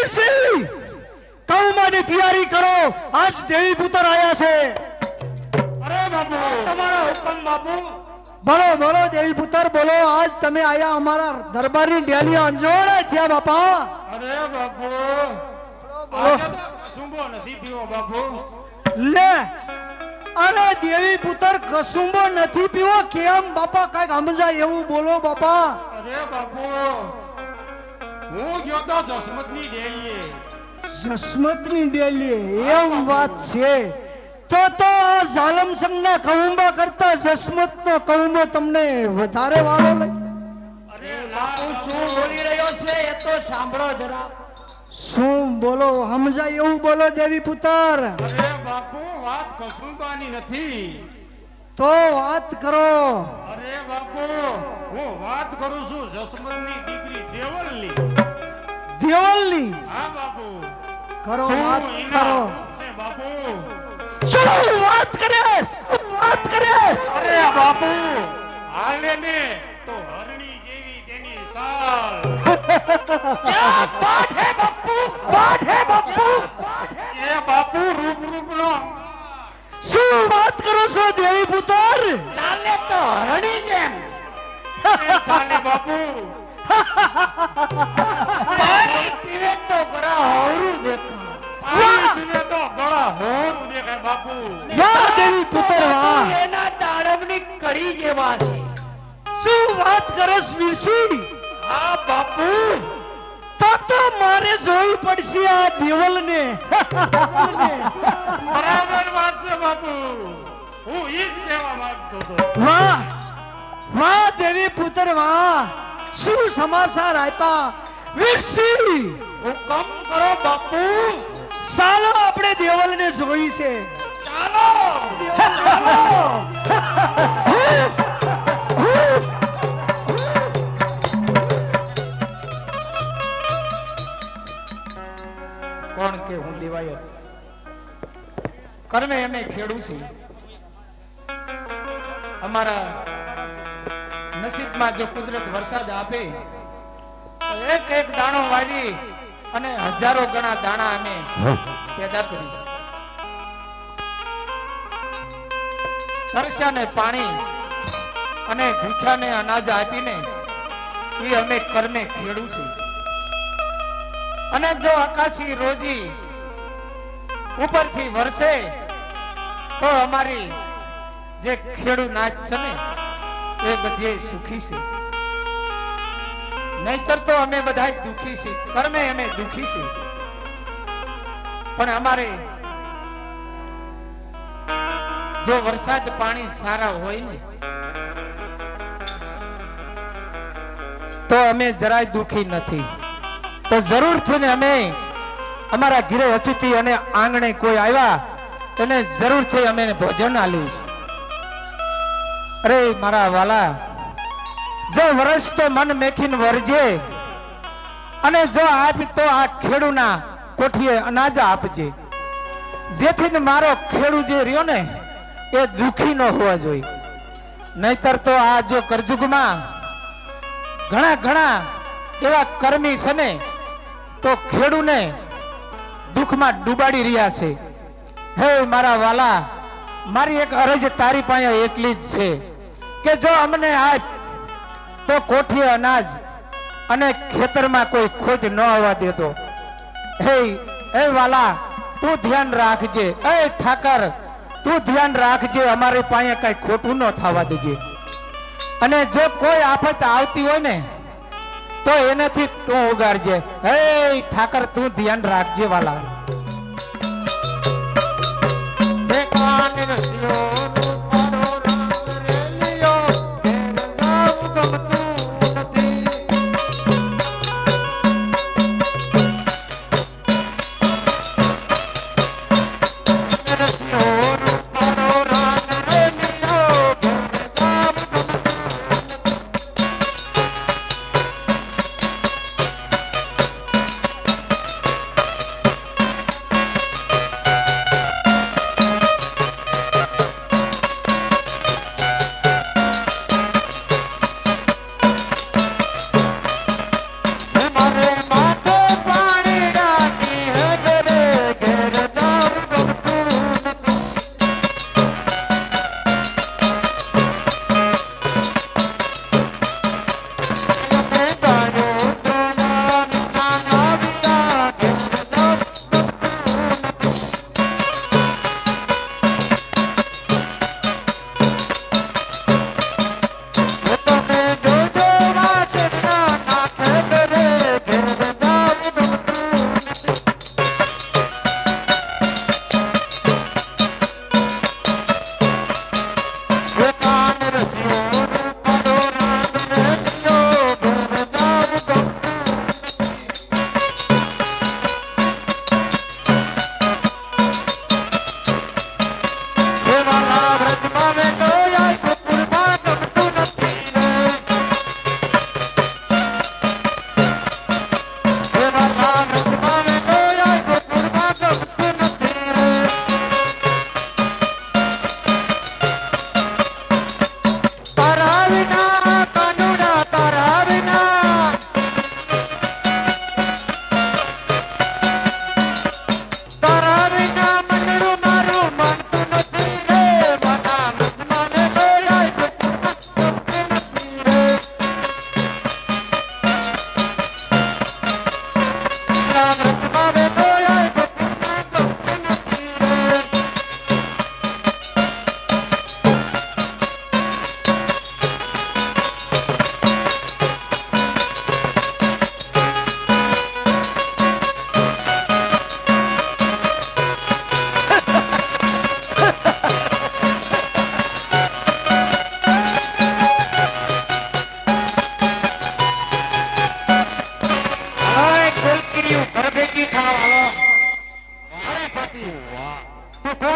વીરસિંહ કૌમાની તૈયારી કરો. આજ દેવી પુત્ર આયા છે. અરે બાપુ! તમારા હુકમ બાપુ. બોલો બોલો દેવી પુત્ર બોલો આજ તમે આયા અમારા દરબારની ડેલી અંજોડે થયા બાપા. અરે બાપુ. સુંબો નથી પીવો બાપુ. લે અરે દેવી પુત્ર કસુંબો નથી પીવો કેમ બાપા? કંઈક સમજાય એવું બોલો બાપા. અરે બાપુ. હું ગયો તો જસમતની ડેલીએ જસમતની ડેલીએ એમ વાત છે. તો તો આ ઝાલમ સંઘના કૌંબા કરતા જસમતનો કૌંબો તમને વધારે વાળો લાગે અરે બાપુ શું બોલી રહ્યો છે? એ તો સાંભળો જરા. શું બોલો? સમજાય એવું બોલો દેવી પુત્ર અરે બાપુ વાત કસુંબાની નથી. તો વાત કરો. અરે બાપુ હું વાત કરું છું જસમતની દીકરી દેવલની. દેવલની? હા બાપુ. કરો વાત કરો. બાપુ. શું વાત કરે શું વાત કરે અરે બાપુ હાલે ને તો હરણી જેવી તેની સાલ. પાઠ હે બાપુ? પાઠ હે બાપુ? એ બાપુ રૂપ રૂપ નો શું વાત કરો છો દેવી પુત્ર? ચાલે તો હરણી જેમ. ચાલે બાપુ પાણી પીવે તો બરા હોરું દેખા પાણી પીવે તો ગળા હોરું દેખાય બાપુ. વાહ દેવી પુત્ર વાહ! એના દાડમની કડી જેવા છે. શું વાત કરો વીરસિંહ? હા બાપુ. તો તો મારે જોવી પડશે આ દેવલને. બરાબર બાપુ હું ઈ જ કહેવા માંગતો હતો. વાહ વાહ દેવી પુત્ર વાહ. શું સમાચાર આપ્યા? વીરસિંહ હુકમ કરો બાપુ. ચાલો આપણે દેવલને જોઈ છે. ચાલો. કોણ કે હું દેવાયત? કર્મે અમે ખેડું છે અમારા નસીબમાં જો કુદરત વરસાદ આપે એક એક દાણો વાવી અને હજારો ગણા દાણા અમે પેદા કરી તરસ્યાને પાણી અને ભૂખ્યાને અનાજ આપીને એ અમે કર્મે ખેડું છું અને જો આકાશી રોજી ઉપરથી વરસે તો અમારી જે ખેડૂત નાચ છે ને, એ બધે સુખી છે. નહીતર તો અમે બધા દુખી છે કર્મે અમે દુખી છે પણ અમારે જો વરસાદ પાણી સારા હોય ને, તો અમે જરાય દુખી નથી. તો જરૂરથી ને અમે અમારા ઘીરે અચિતી અને આંગણે કોઈ આવ્યા એને જરૂરથી અમે ભોજન આલ્યું. અરે મારા વાલા, જો વરસ તો મન મેખીન વરજે, અને જો આપ તો આ ખેડૂના કોઠીએ અનાજ આપજે જેથી મારો ખેડૂ જે રહ્યો ને, એ દુખી ન હોવા જોઈએ નહીતર તો આ જો કરજુગમાં ઘણા ઘણા એવા કર્મી છે ને, તો ખેડૂને દુઃખમાં ડૂબાડી રહ્યા છે. હે મારા વાલા, મારી એક અરજ તારી પાસે એટલી જ છે કે જો અમને આપ તો કોઠી અનાજ અને ખેતરમાં કોઈ ખોટ ન આવવા દેતો. હે હે વાલા, તું ધ્યાન રાખજે. એ ઠાકર, તું ધ્યાન રાખજે, અમારી પાસે કઈ ખોટું ન થવા દેજે. અને જો કોઈ આફત આવતી હોય ને તો એનાથી તું ઉગાડજે. હે ઠાકર તું ધ્યાન રાખજે વાલા.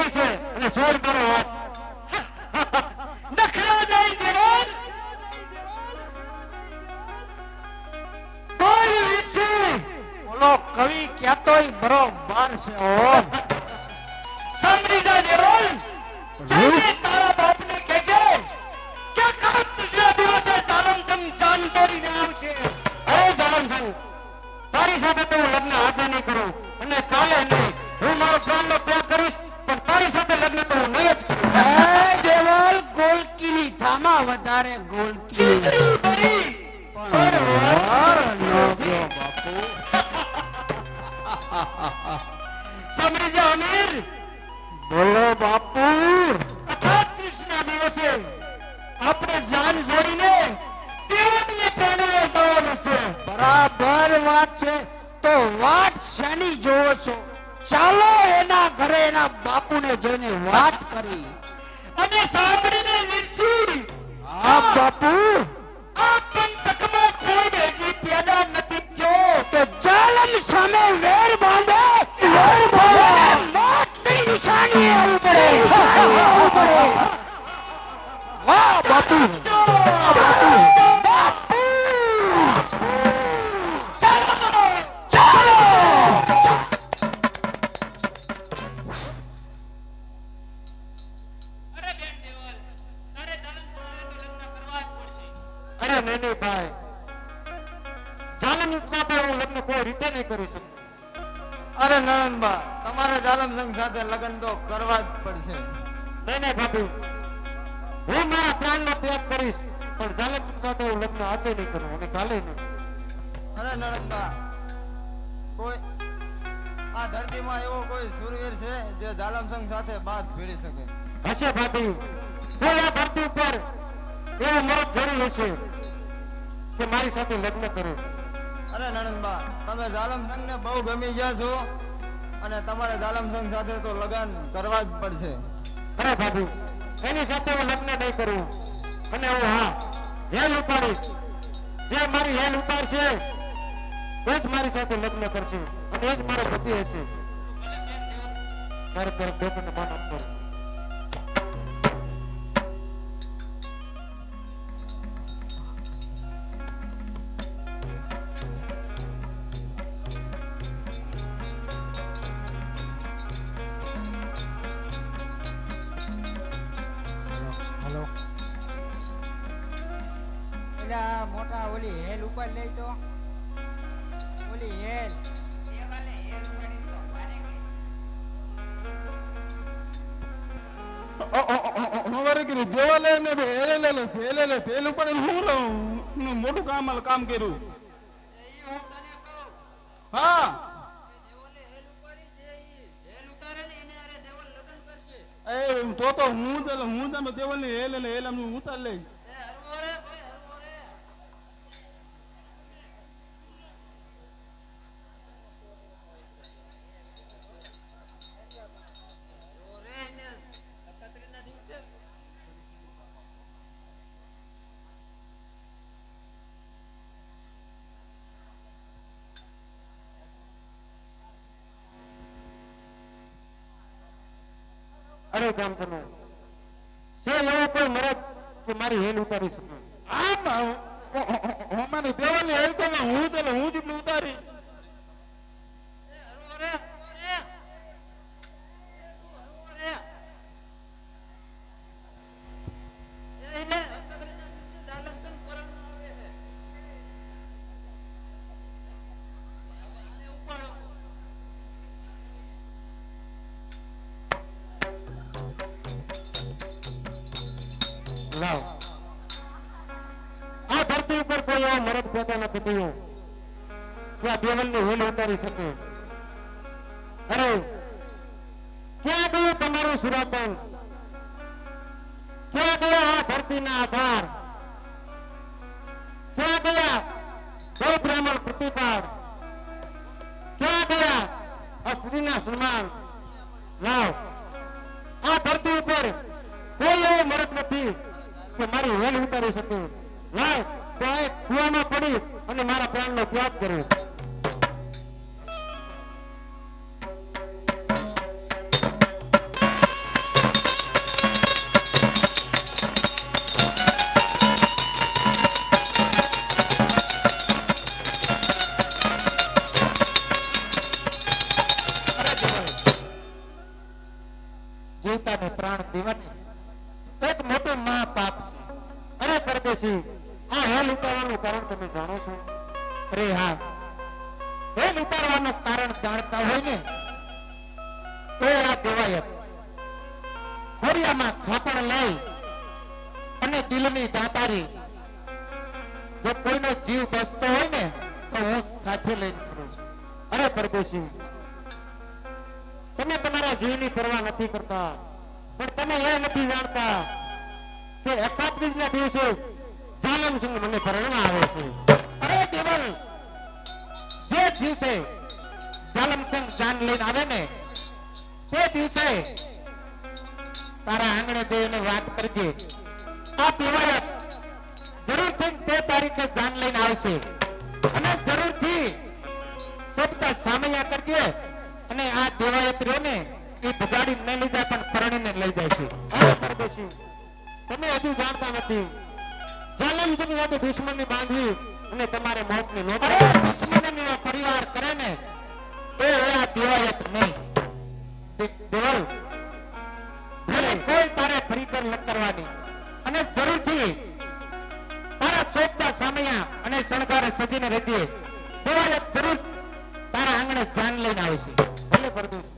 હોય છે અને સોળ મારો હાથ. નખરા નહીં જીવન બોલ વિશે બોલો કવિ છે ઓ સાંભળી જા જીવન જેને તારા બાપને કે કાલ તુજરા દિવસે જાલમ સંગ જાન તોડીને આવશે. અરે જાલમ તારી સાથે તો હું લગ્ન હાથે નહીં કરું અને કાલે નહીં. હું મારો પ્રાણનો આપણે જાન જોડીને દેવનને પ્રાણને જવાનું છે બરાબર વાત છે તો વાટ શની જોવો છો ચાલો એના ઘરે એના બાપુને જઈને વાત કરી. અને સાંભળીને વીરસિંહ આ બાપુ. આ પંથકમાં કોઈ બેજી પેદા નથી થયો. તો જાલમ સામે વેર બાંધે. વેર બાંધે. મોતની નિશાની આવું પડે આવવું પડે વાહ બાપુ. ભાઈ જાલમ સાથે હું લગ્ન કોઈ રીતે નહીં કરી શકું. અરે નણંદબા તમારે જાલમસંગ સાથે લગ્ન તો કરવા જ પડશે. નહીં ભાભી. હું મારા પ્રાણનો ત્યાગ કરીશ પણ જાલમ સાથે હું લગ્ન આજે નહીં કરું અને કાલે નહીં. અરે નણંદબા કોઈ આ ધરતીમાં એવો કોઈ સુરવીર છે જે જાલમ સંઘ સાથે બાદ ભીડી શકે? હશે ભાભી. કોઈ આ ધરતી ઉપર એવો મરદ જરૂર હશે. કે મારી સાથે લગ્ન કરું. અરે નણંદબા તમે જાલમસંગને બહુ ગમી ગયા છો અને તમારે જાલમસંગ સાથે તો લગ્ન કરવા જ પડશે. અરે ભાભી એની સાથે હું લગ્ન નહીં કરું. અને હું હા હેલ ઉપાડીશ. જે મારી હેલ ઉપાડશે એ જ મારી સાથે લગ્ન કરશે અને એ જ મારો પતિ હશે. મારે તરફ બેટને માન આપવાનું પેલા મોટા ઓલી હેલ ઉપર લઈ તો. ઓલી હેલ. મોટું કામ કામ કર્યું. હા. તો તો હું હું તમે દેવલ ને હેલ હેલ ઉતાર લઈ અરે કામ તમે. છે એવો કોઈ મરદ કે મારી હેલ ઉતારી શકે? આમ અમારે દેવલની હેલ તો હું જ હું જ ઉતારી. મરદ પેદા કે આ દેવલની હેલ ઉતારી શકે. અરે, ક્યાં ગયું તમારું સુરાતન? ક્યાં ગયા આ ધરતીના આધાર? ક્યાં ગયા સૌ બ્રાહ્મણ પ્રતિપાદ ક્યાં ગયા આ સ્ત્રીના સન્માન? લાવ, આ ધરતી ઉપર કોઈ એવો મરદ નથી કે મારી હેલ ઉતારી શકે. લાવ તો આ કુવામાં પડી અને મારા પ્રાણનો ત્યાગ કર્યો જીવતાને પ્રાણ દેવાની એક મોટું મહાપાપ છે. અરે પરદેશી આ લૂંટાવાનું કારણ તમે જાણો છો? અરે હા. હેલ લૂંટાવાનું કારણ જાણતા હોય ને, તો આ દેવાયત ખોડિયામાં ખાપણ લઈ અને દિલની દાતારી. જો કોઈનો જીવ બસતો હોય ને, તો હું સાથે લઈને ફરું છું. અરે પરદેશી, તમે તમારા જીવની પરવા નથી કરતા. પણ તમે એ નથી જાણતા કે એકાત્રીજના દિવસે જાલમસિંહ મને પરણવા આવે છે. અરે દેવલ, જે દિવસે જાલમસિંહ જાન લઈને આવે ને, તે દિવસે તારા આંગણે જઈને વાત કરજે. આ દેવાયત જરૂરથી તે તારીખે જાન લઈને આવશે. અને જરૂરથી સબકા સામૈયા કરજે અને આ દેવાયત્રીઓને એ ભગાડી ન લઈ જાય પણ પરણીને લઈ જાય છે. તમે હજુ જાણતા નથી. જાલમ જમી સાથે દુશ્મની બાંધવી અને તમારે મોતની નોટ અરે! દુશ્મનીનો પરિવાર કરે ને એ આ દિવાયત નહીં. દેવલ ભલે કોઈ તારે ફરીકર ન કરવાની અને જરૂરથી તારા સોપતા સામૈયા અને શણગારે સજીને રહેજે દેવાયત જરૂર તારા આંગણે જાન લઈને આવશે. ભલે પરદેશ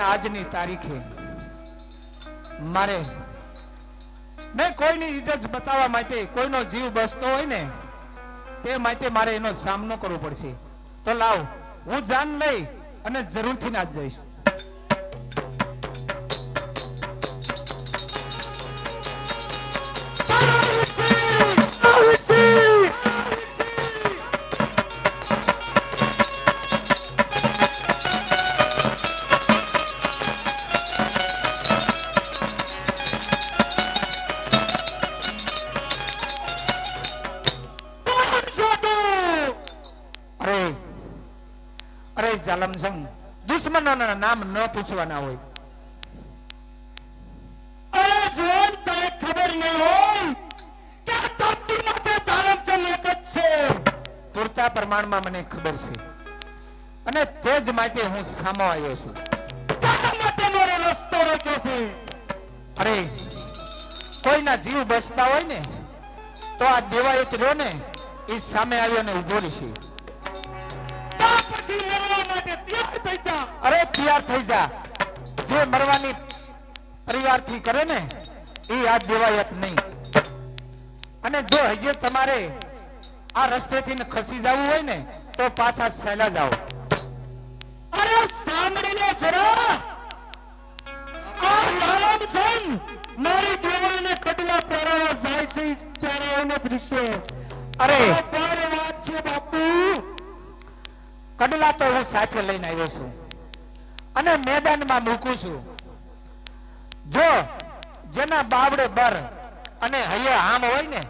અને આજની તારીખે મારે મેં કોઈની ઇજ્જત બતાવવા માટે કોઈનો જીવ બસતો હોય ને, તે માટે મારે એનો સામનો કરવો પડશે. તો લાવ, હું જાન લઈ અને જરૂરથી ના જ જઈશ. નામ ન પૂછવાના હોય. અરે જુવાન તને ખબર નહીં હોય કે ધરતી માથે ચાલમચંદ એક જ છે. પૂરતા પ્રમાણમાં મને ખબર છે. અને તે જ માટે હું સામો આવ્યો છું. તારા માટે મારો રસ્તો રોક્યો છે. અરે કોઈના જીવ બસતા હોય ને તો આ દેવાયત રહ્યો ને એ સામે આવ્યો ને ઊભો રહેશે. અરે તૈયાર થઈ જા. જે મરવાની પરિવારથી કરે ને એ યાદ દેવાયત નહીં. અને જો હજી તમારે આ રસ્તેથી ખસી જવું હોય ને તો પાછા સહેલા જાઓ. અરે સાંભળીને જરા. આ રામ છે મારી દેવાને કડલા પહેરાવા જાય છે પહેરાવાનો દૃશ્ય અરે. વાત છે બાપુ. કડલા તો હું સાથે લઈને આવ્યો છું. અને મેદાનમાં મૂકું છું. જો જેના બાવડે બર અને હૈયે આમ હોય ને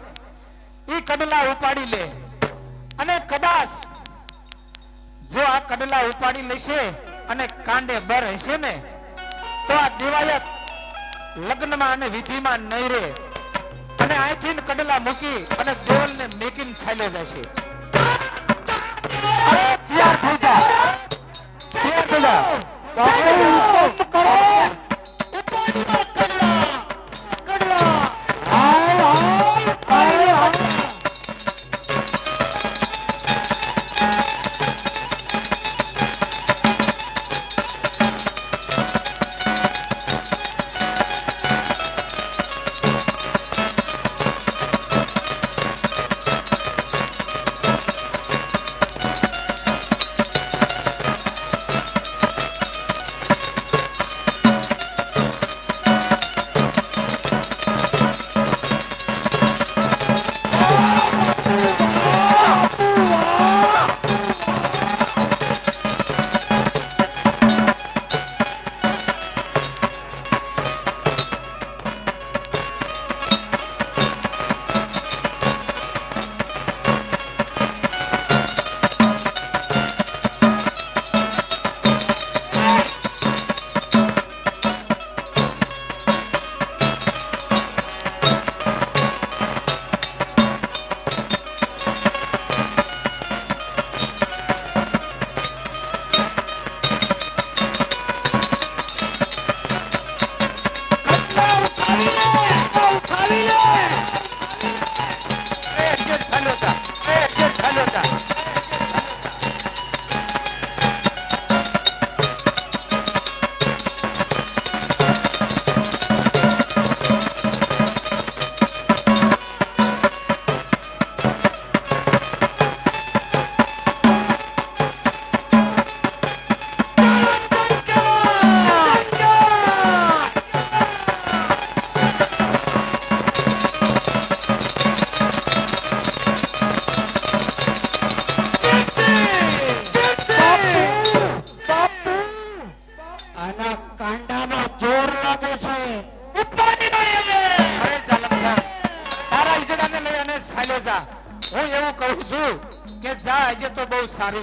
એ કડલા ઉપાડી લે. અને કદાચ જો આ કડલા ઉપાડી લેશે અને કાંડે બર હશે ને, તો આ દિવાયત લગ્નમાં અને વિધિમાં નહીં રહે. અને અહીંથી કડલા મૂકી અને દેવલને મેકીને છાલ્યો જશે. અરે તૈયાર થઈ બાપુ હુકમ કરો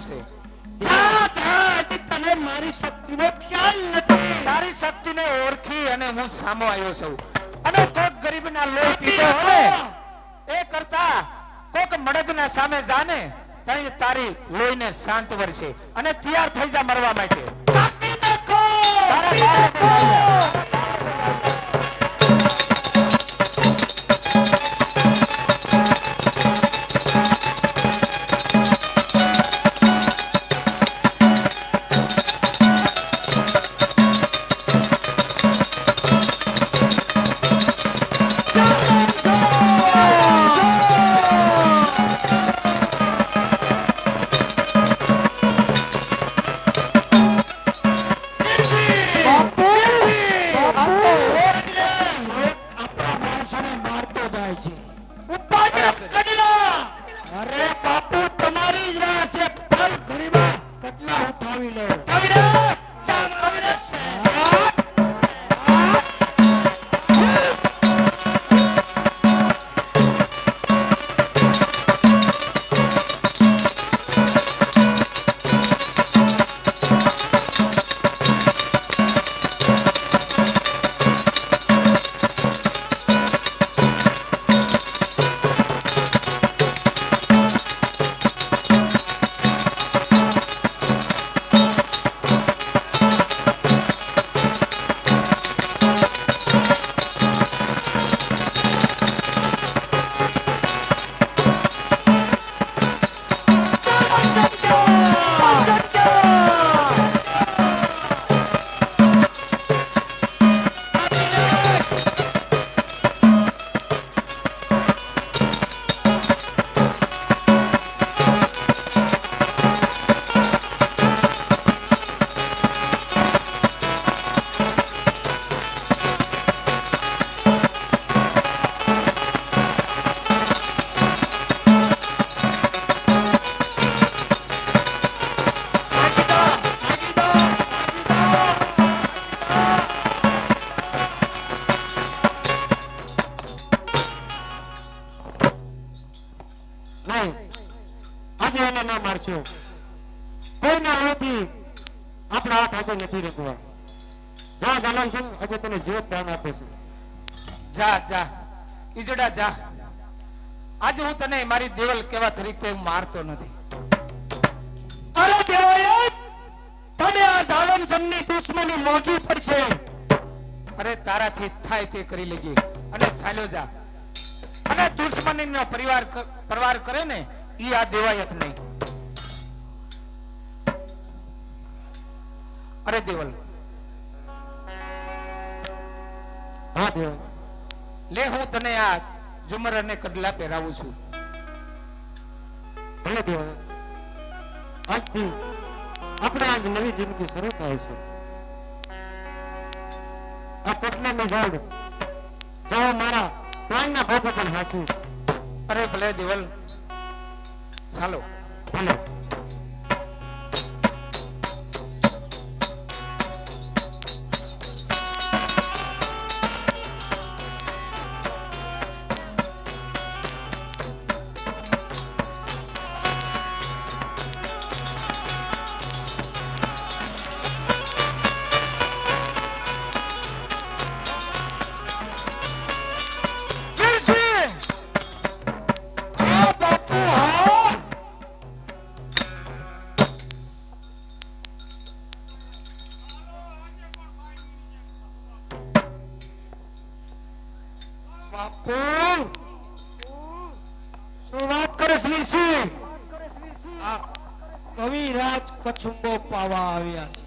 છે. હજી તને મારી શક્તિનો ખ્યાલ નથી. તારી શક્તિને ઓળખી અને હું સામો આવ્યો છું. અને કોક ગરીબના લોહી પીતો હોય એ કરતા કોક મડદના સામે જાને તઈ તારી લોહીને શાંત વરસે અને તૈયાર થઈ જા મરવા માટે. તારા જાય છે. અરે બાપુ તમારી જ રાહ છે. પલ ઘડીમાં કટલા ઉઠાવી લો. આજે હું તને મારી દેવલ કેવા તરીકે મારતો નથી. અરે દેવાય તને આ જાલમ સનની દુશ્મની મોગી પડશે. અરે તારાથી થાય તે કરી લેજે. અને સાલ્યો જા. અને દુશ્મનીનો પરિવાર પરવાર કરે ને ઈ આ દેવાયત નહીં. અરે દેવલ. હા દેવલ. લે હું તને આ ઝુમર અને કડલા પહેરાવું છું. ભલે દેવ આજથી આપણે આજ નવી જિંદગી શરૂ થાય છે. આ કડલાનું ઝાડ જાઓ મારા પ્રાણના ભોગ પણ હાસું. અરે ભલે દેવલ ચાલો. ભલે. બનાવવા આવ્યા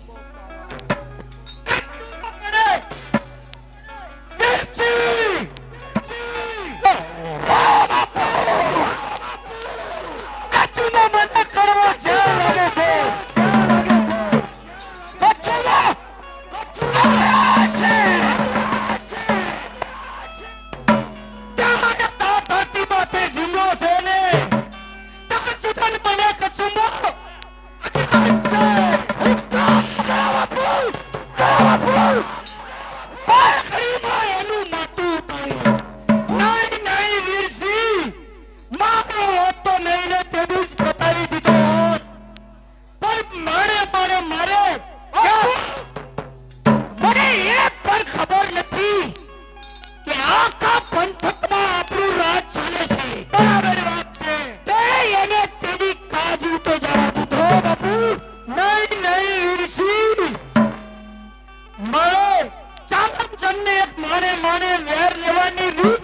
ને એક માને માને વેર લેવાની રીત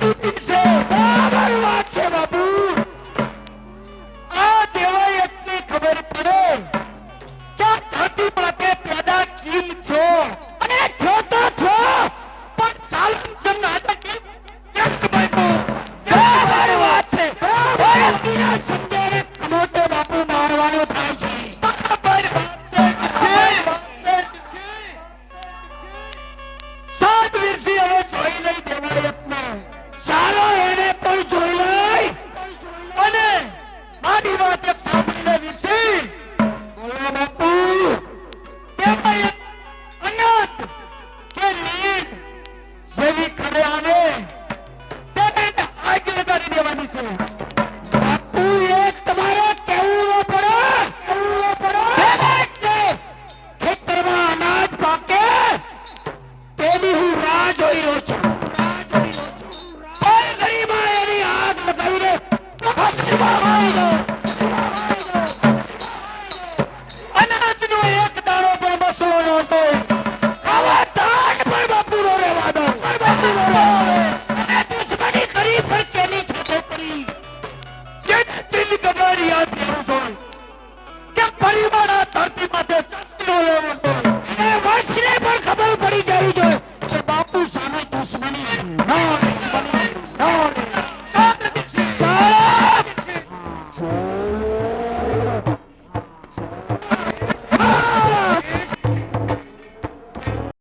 ચૂકી છે. બરાબર વાત છે બાપુ.